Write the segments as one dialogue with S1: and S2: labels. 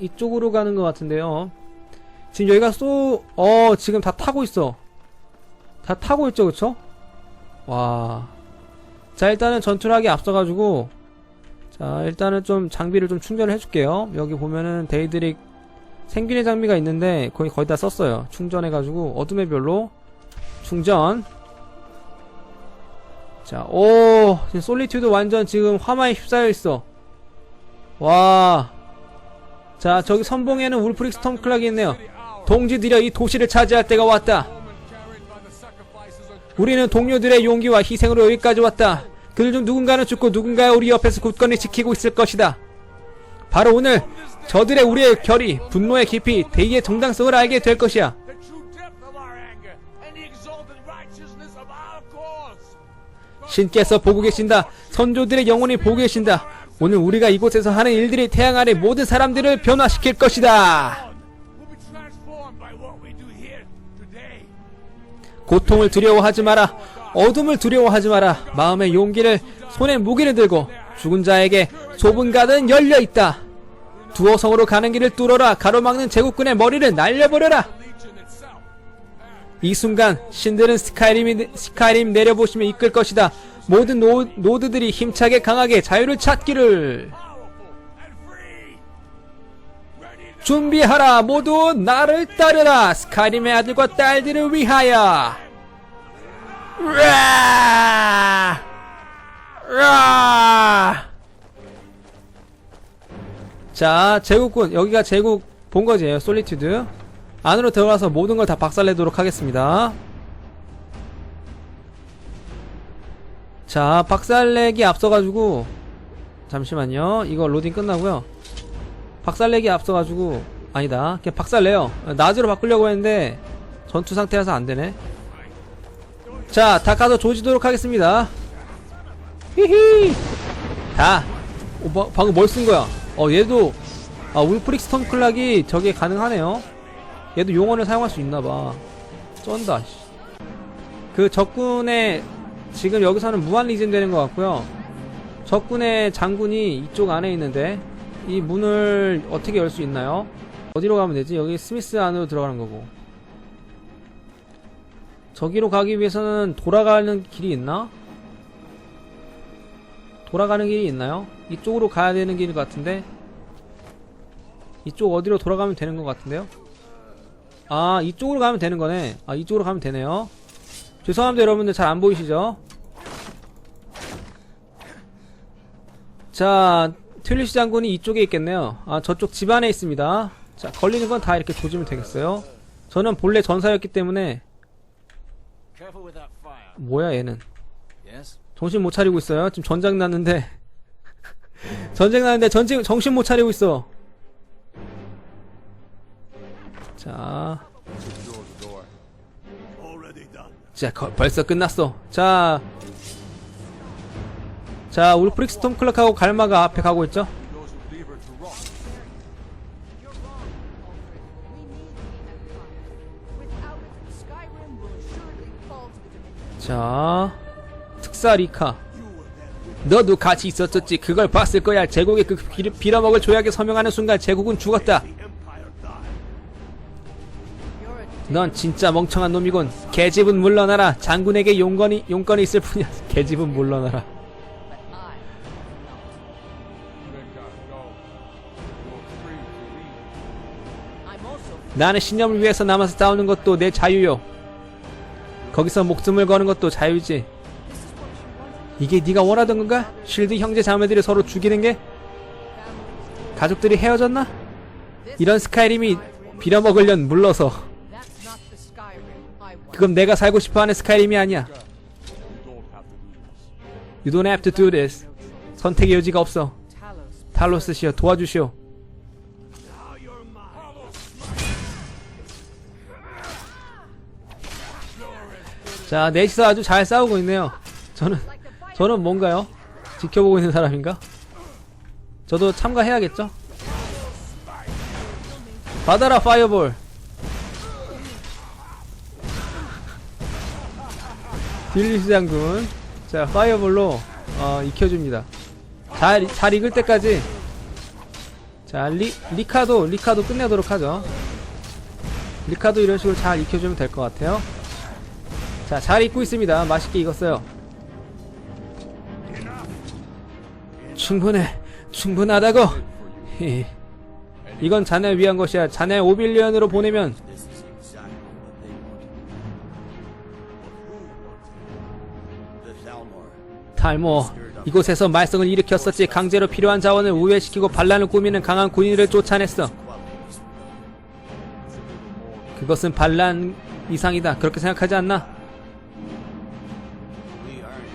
S1: 이쪽으로 가는 것 같은데요. 지금 여기가 쏘, 어, 지금 다 타고 있어. 다 타고 있죠, 그쵸? 와. 자, 일단은 전투력이 앞서가지고, 자, 일단은 좀 장비를 좀 충전을 해줄게요. 여기 보면은 데이드릭 생균의 장비가 있는데, 거의 거의 다 썼어요. 충전해가지고, 어둠의 별로, 충전. 자, 오, 솔리튜드 완전 지금 화마에 휩싸여 있어. 와. 자, 저기 선봉에는 울프릭 스 톰클락이 있네요. 동지들여 이 도시를 차지할 때가 왔다. 우리는 동료들의 용기와 희생으로 여기까지 왔다. 그들 중 누군가는 죽고 누군가 우리 옆에서 굳건히 지키고 있을 것이다. 바로 오늘 저들의 우리의 결의, 분노의 깊이, 대의의 정당성을 알게 될 것이야. 신께서 보고 계신다. 선조들의 영혼이 보고 계신다. 오늘 우리가 이곳에서 하는 일들이 태양 아래 모든 사람들을 변화시킬 것이다. 고통을 두려워하지 마라. 어둠을 두려워하지 마라. 마음의 용기를 손에 무기를 들고 죽은 자에게 좁은 가든 열려 있다. 두어성으로 가는 길을 뚫어라. 가로막는 제국군의 머리를 날려버려라. 이 순간 신들은 스카이림 스카이림 내려보시며 이끌 것이다. 모든 노, 노드들이 힘차게 강하게 자유를 찾기를 준비하라. 모두 나를 따르라. 스카이림의 아들과 딸들을 위하여. 으아! 으아! 자, 제국군 여기가 제국 본거지예요. 솔리튜드. 안으로 들어가서 모든 걸 다 박살내도록 하겠습니다. 자, 박살내기 앞서가지고 잠시만요. 이거 로딩 끝나고요. 박살내기 앞서가지고 아니다. 그냥 박살내요. 낮으로 바꾸려고 했는데 전투 상태라서 안 되네. 자, 다 가서 조지도록 하겠습니다. 히히. 다. 어, 뭐, 방금 뭘 쓴 거야? 어, 얘도 아, 울프릭 스톰 클락이 저게 가능하네요. 얘도 용어를 사용할 수 있나 봐. 쩐다. 씨. 그 적군의 지금 여기서는 무한 리즌 되는 것 같고요. 적군의 장군이 이쪽 안에 있는데 이 문을 어떻게 열 수 있나요? 어디로 가면 되지? 여기 스미스 안으로 들어가는 거고. 저기로 가기 위해서는 돌아가는 길이 있나? 돌아가는 길이 있나요? 이쪽으로 가야 되는 길 같은데 이쪽 어디로 돌아가면 되는 것 같은데요? 아 이쪽으로 가면 되는 거네. 아 이쪽으로 가면 되네요. 죄송합니다 여러분들. 잘 안 보이시죠? 자 튤리시 장군이 이쪽에 있겠네요. 아 저쪽 집 안에 있습니다. 자 걸리는 건 다 이렇게 조지면 되겠어요. 저는 본래 전사였기 때문에. 뭐야 얘는. 정신 못 차리고 있어요? 지금 전쟁 났는데. 전쟁 나는데 전쟁 정신 못 차리고 있어 자. 자, 거- 벌써 끝났어. 자, 자, 울프릭 스톰 클락하고 갈마가 앞에 가고 있죠? 자, 특사 리카. 너도 같이 있었었지. 그걸 봤을 거야. 제국의 그 빌- 빌어먹을 조약에 서명하는 순간 제국은 죽었다. 넌 진짜 멍청한 놈이군. 계집은 물러나라. 장군에게 용건이 용건이 있을 뿐이야. 계집은 물러나라. 나는 신념을 위해서 남아서 싸우는 것도 내 자유요. 거기서 목숨을 거는 것도 자유지. 이게 네가 원하던 건가? 쉴드 형제 자매들이 서로 죽이는 게? 가족들이 헤어졌나? 이런 스카이림이 빌어먹으련 물러서 그건 내가 살고 싶어하는 스카이림이 아니야. You don't have to do this. 선택의 여지가 없어.
S2: Talos.
S1: 탈로스시여 도와주시오. 자, 넷이서 아주 잘 싸우고 있네요. 저는 저는 뭔가요? 지켜보고 있는 사람인가? 저도 참가해야겠죠? 받아라 파이어볼. 딜리스 장군. 자, 파이어볼로 어, 익혀줍니다. 잘, 잘 익을 때까지 자, 리, 리카도, 리카도 끝내도록 하죠. 리카도 이런 식으로 잘 익혀주면 될 것 같아요. 자, 잘 익고 있습니다. 맛있게 익었어요. 충분해. 충분하다고. 히. 이건 자네 위한 것이야. 자네 오빌리언으로 보내면 탈모. 이곳에서 말썽을 일으켰었지. 강제로 필요한 자원을 우회시키고 반란을 꾸미는 강한 군인을 쫓아냈어. 그것은 반란 이상이다. 그렇게 생각하지 않나?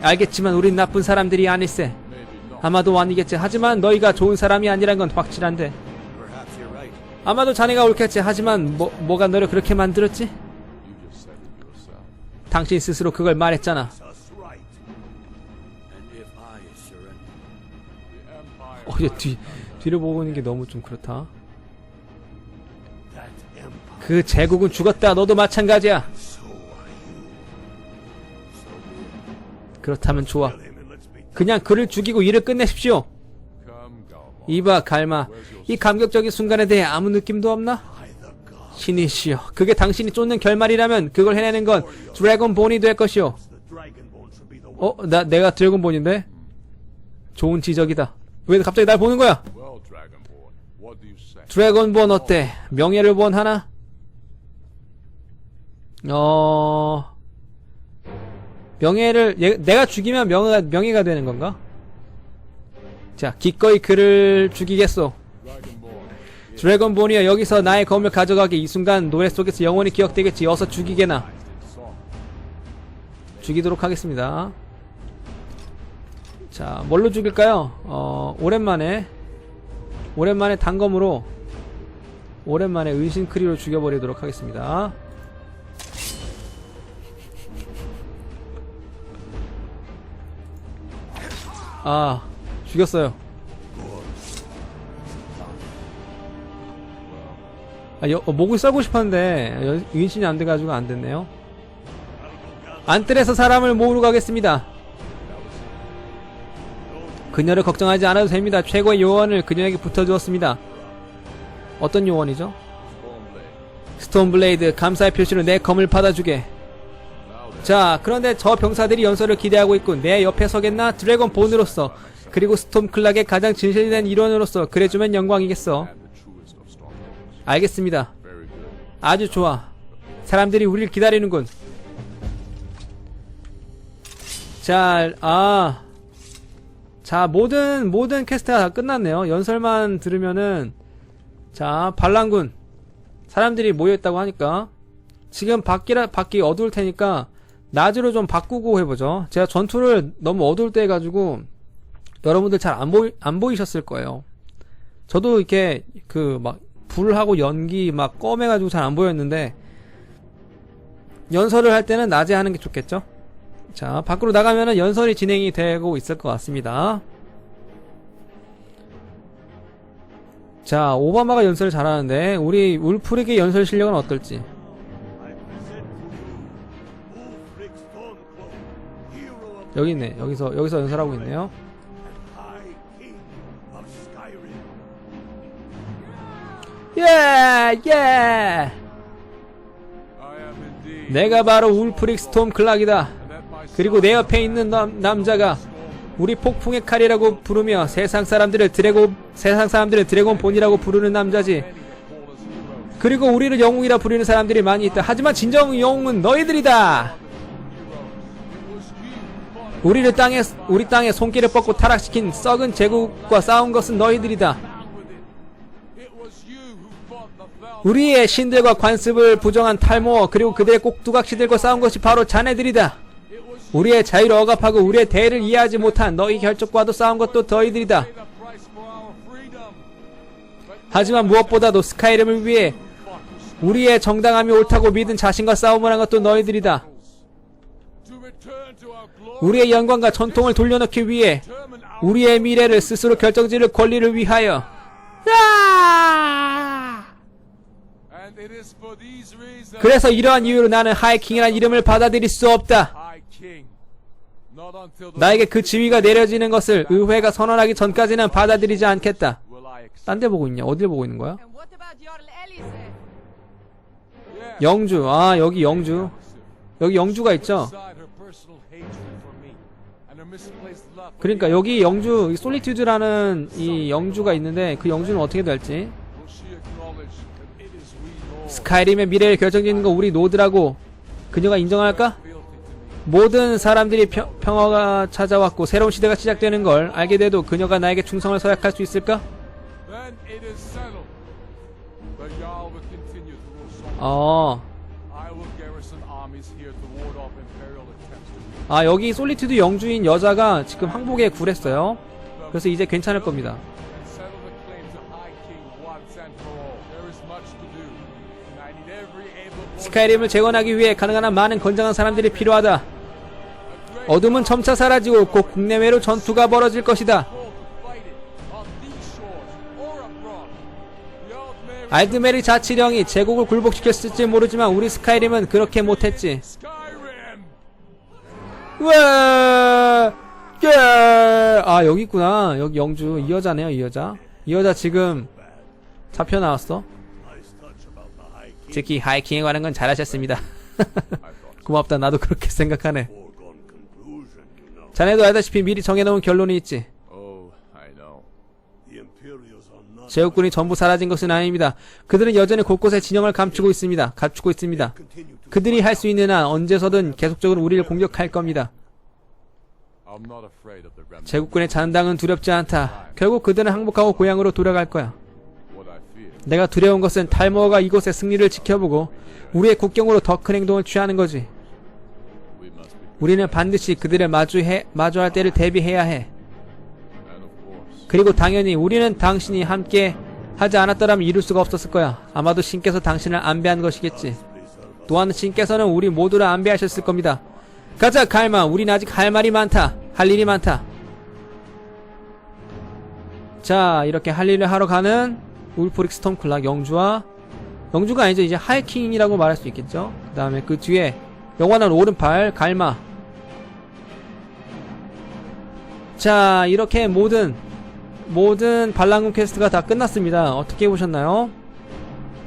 S1: 알겠지만 우린 나쁜 사람들이 아닐세. 아마도 아니겠지. 하지만 너희가 좋은 사람이 아니란 건 확실한데. 아마도 자네가 옳겠지. 하지만 뭐, 뭐가 너를 그렇게 만들었지? 당신 스스로 그걸 말했잖아. 어, 이제 뒤, 뒤를 보고 있는 게 너무 좀 그렇다. 그 제국은 죽었다. 너도 마찬가지야. 그렇다면 좋아. 그냥 그를 죽이고 일을 끝내십시오. 이봐, 갈마. 이 감격적인 순간에 대해 아무 느낌도 없나? 신이시여. 그게 당신이 쫓는 결말이라면 그걸 해내는 건 드래곤본이 될 것이오. 어, 나, 내가 드래곤본인데? 좋은 지적이다. 왜 갑자기 날 보는 거야? 드래곤본 어때? 명예를 원하나? 어... 명예를, 얘- 내가 죽이면 명예가, 명예가 되는 건가? 자, 기꺼이 그를 죽이겠소. 드래곤본이여 여기서 나의 검을 가져가게 이 순간 노래 속에서 영원히 기억되겠지 어서 죽이게나. 죽이도록 하겠습니다 자 뭘로 죽일까요 어 오랜만에 오랜만에 단검으로 오랜만에 은신크리로 죽여버리도록 하겠습니다 아 죽였어요 아, 여, 어, 목을 썰고 싶었는데 연- 은신이 안 돼가지고 안 됐네요. 안뜰에서 사람을 모으러 가겠습니다. 그녀를 걱정하지 않아도 됩니다. 최고의 요원을 그녀에게 붙어주었습니다. 어떤 요원이죠? 스톤블레이드 감사의 표시로 내 검을 받아주게. 자, 그런데 저 병사들이 연설을 기대하고 있고 내 옆에 서겠나 드래곤 본으로서 그리고 스톰클락의 가장 진실된 일원으로서 그래주면 영광이겠어. 알겠습니다. 아주 좋아. 사람들이 우리를 기다리는군. 자, 아. 자, 모든, 모든 퀘스트가 다 끝났네요. 연설만 들으면은, 자, 반란군. 사람들이 모여있다고 하니까, 지금 밖이라, 밖이 어두울 테니까, 낮으로 좀 바꾸고 해보죠. 제가 전투를 너무 어두울 때 해가지고, 여러분들 잘 안 보이, 안 보이셨을 거예요. 저도 이렇게, 그, 막, 불하고 연기 막 껌해가지고 잘 안 보였는데 연설을 할 때는 낮에 하는 게 좋겠죠? 자 밖으로 나가면은 연설이 진행이 되고 있을 것 같습니다. 자 오바마가 연설을 잘하는데 우리 울프릭의 연설 실력은 어떨지? 여기 있네. 여기서 여기서 연설하고 있네요. 예 예. 내가 바로 울프릭 스톰 클락이다. 그리고 내 옆에 있는 남, 남자가 우리 폭풍의 칼이라고 부르며 세상 사람들을 드래곤 세상 사람들을 드래곤 본이라고 부르는 남자지. 그리고 우리를 영웅이라 부르는 사람들이 많이 있다. 하지만 진정 영웅은 너희들이다. 우리를 땅에 우리 땅에 손길을 뻗고 타락시킨 썩은 제국과 싸운 것은 너희들이다. 우리의 신들과 관습을 부정한 탈모 그리고 그들의 꼭두각시들과 싸운 것이 바로 자네들이다. 우리의 자유를 억압하고 우리의 대의를 이해하지 못한 너희 혈족과도 싸운 것도 너희들이다. 하지만 무엇보다도 스카이름을 위해 우리의 정당함이 옳다고 믿은 자신과 싸움을 한 것도 너희들이다. 우리의 영광과 전통을 돌려놓기 위해 우리의 미래를 스스로 결정지을 권리를 위하여 그래서 이러한 이유로 나는 하이킹이라는 이름을 받아들일 수 없다. 나에게 그 지위가 내려지는 것을 의회가 선언하기 전까지는 받아들이지 않겠다. 딴 데 보고 있냐? 어딜 보고 있는 거야? 영주. 아, 여기 영주. 여기 영주가 있죠? 그러니까 여기 영주, 이 솔리튜드라는 이 영주가 있는데 그 영주는 어떻게 될지. 스카이림의 미래를 결정짓는 거 우리 노드라고 그녀가 인정할까? 모든 사람들이 평, 평화가 찾아왔고 새로운 시대가 시작되는 걸 알게 돼도 그녀가 나에게 충성을 서약할 수 있을까? 어, 아 여기 솔리튜드 영주인 여자가 지금 항복에 굴했어요. 그래서 이제 괜찮을 겁니다. 스카이림을 재건하기 위해 가능한 한 많은 건장한 사람들이 필요하다. 어둠은 점차 사라지고 곧 국내외로 전투가 벌어질 것이다. 알드메리 자치령이 제국을 굴복시켰을지 모르지만 우리 스카이림은 그렇게 못했지. 우와! 예! 아, 여기 있구나. 여기 영주. 이 여자네요, 이 여자. 이 여자 지금 잡혀 나왔어. 특히 하이킹에 관한 건 잘하셨습니다. 고맙다. 나도 그렇게 생각하네. 자네도 알다시피 미리 정해놓은 결론이 있지.
S3: Oh.
S1: 제국군이 전부 사라진 것은 아닙니다. 그들은 여전히 곳곳에 진영을 감추고 있습니다. 감추고 있습니다. 그들이 할 수 있는 한 언제서든 계속적으로 우리를 공격할 겁니다. 제국군의 잔당은 두렵지 않다. 결국 그들은 항복하고 고향으로 돌아갈 거야. 내가 두려운 것은 탈모어가 이곳의 승리를 지켜보고 우리의 국경으로 더 큰 행동을 취하는 거지. 우리는 반드시 그들을 마주해 마주할 때를 대비해야 해. 그리고 당연히 우리는 당신이 함께 하지 않았더라면 이룰 수가 없었을 거야. 아마도 신께서 당신을 안배한 것이겠지. 또한 신께서는 우리 모두를 안배하셨을 겁니다. 가자 갈마. 우린 아직 할 말이 많다. 할 일이 많다. 자 이렇게 할 일을 하러 가는 울프릭 스톰클락 영주와 영주가 아니죠 이제 하이킹이라고 말할 수 있겠죠. 그 다음에 그 뒤에 영원한 오른팔 갈마. 자 이렇게 모든 모든 반란군 퀘스트가 다 끝났습니다. 어떻게 보셨나요?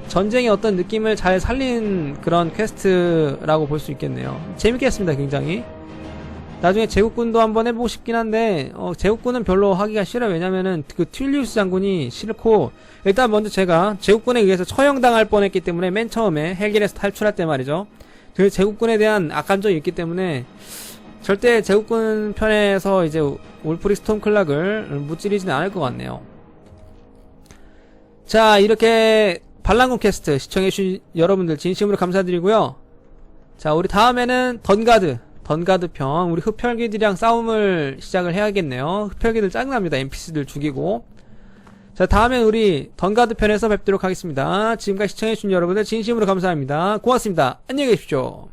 S1: 전쟁의 어떤 느낌을 잘 살린 그런 퀘스트라고 볼 수 있겠네요. 재밌게 했습니다, 굉장히. 나중에 제국군도 한번 해보고 싶긴 한데, 어, 제국군은 별로 하기가 싫어요. 왜냐면은 그 튠리우스 장군이 싫고, 일단 먼저 제가 제국군에 의해서 처형당할 뻔했기 때문에 맨 처음에 헬길에서 탈출할 때 말이죠. 그 제국군에 대한 악감정이 있기 때문에, 절대 제국군 편에서 이제 올프리 스톰클락을 무찌르지는 않을 것 같네요. 자, 이렇게 반란군 퀘스트 시청해주신 여러분들 진심으로 감사드리고요. 자, 우리 다음에는 던가드, 던가드 편, 우리 흡혈귀들이랑 싸움을 시작을 해야겠네요. 흡혈귀들 짜증납니다. NPC들 죽이고. 자, 다음엔 우리 던가드 편에서 뵙도록 하겠습니다. 지금까지 시청해주신 여러분들 진심으로 감사합니다. 고맙습니다. 안녕히 계십시오.